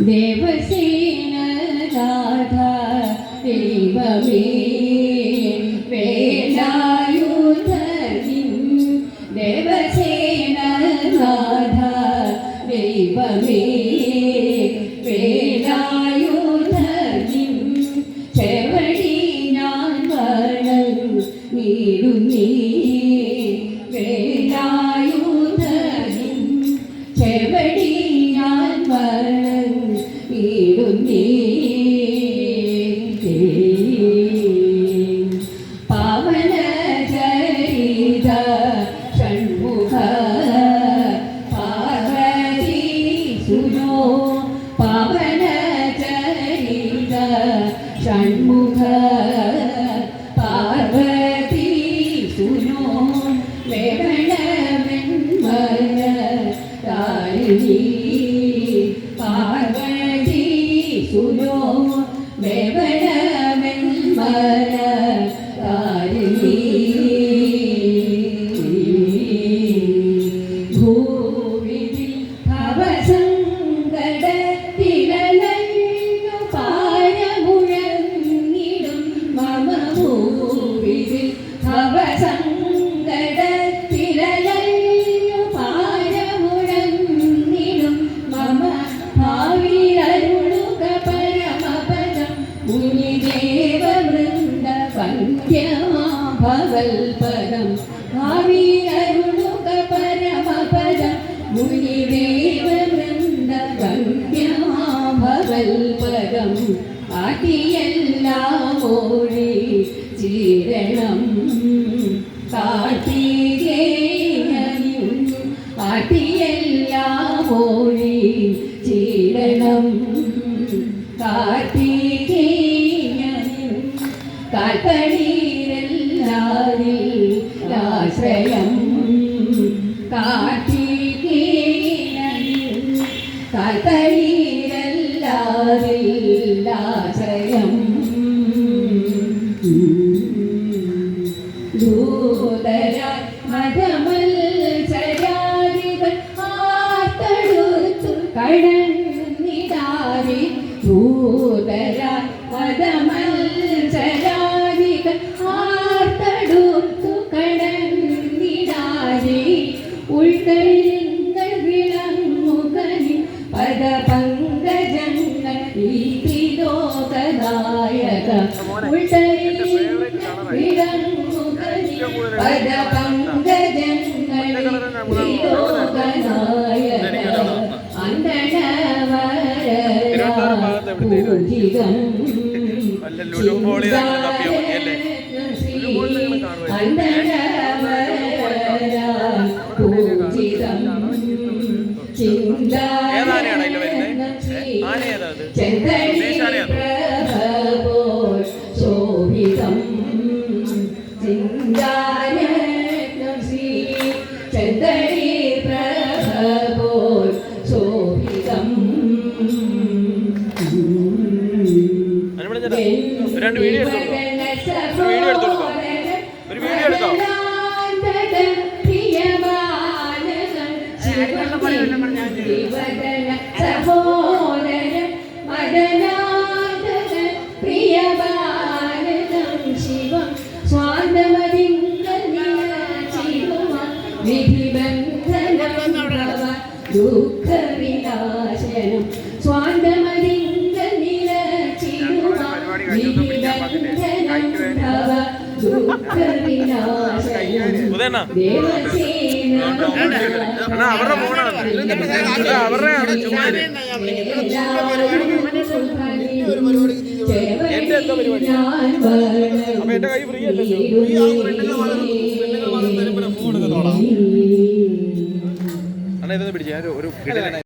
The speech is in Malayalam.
ദേവസേനനാഥ ദൈവമേ. ഷൺമുഖ പാർവതി സുനോ സുനോ വേണമെന്മന താരിണി ആട്ടിയെല്ലാം ഓടി ചീരണം. ആട്ടിയെല്ലാം ഓടി ചീരണം. കാട്ടികേയും കാൽപ്പനീരെല്ലാരിൽ ആശ്രയം. കാട്ടികേയും കാൽപ്പനീരെല്ലാരിൽ ആശ്രയം ദൂതരായി കാണുമായിരിക്കും. ഏതാനയാണ് അതിൽ വരുന്നത്? ആന ഏതാ അത്? രണ്ട് വീഡിയോ എടുത്ത് കൊടുക്കാം. ഒരു വീഡിയോ എടുത്ത്. ഒരു വീഡിയോ എടുക്കാം. ദുഃഖവിനാശനം സ്വാന്തമതിങ്കൽ നിലച്ചിടുക വിധിബന്ധനം ഭവ ദുഃഖവിനാശനം ഉദയണ്ണ ദേവസേന അണ്ണാ അവരുടെ ചുമ്മാ ഇരി. എന്റെ എന്താ പരിപാടി? അപ്പൊ എന്റെ കൈ ഫ്രീ അല്ലല്ലോ അണ്ണാ ഇതൊന്ന് പിടിച്ച്. ഞാൻ ഒരു-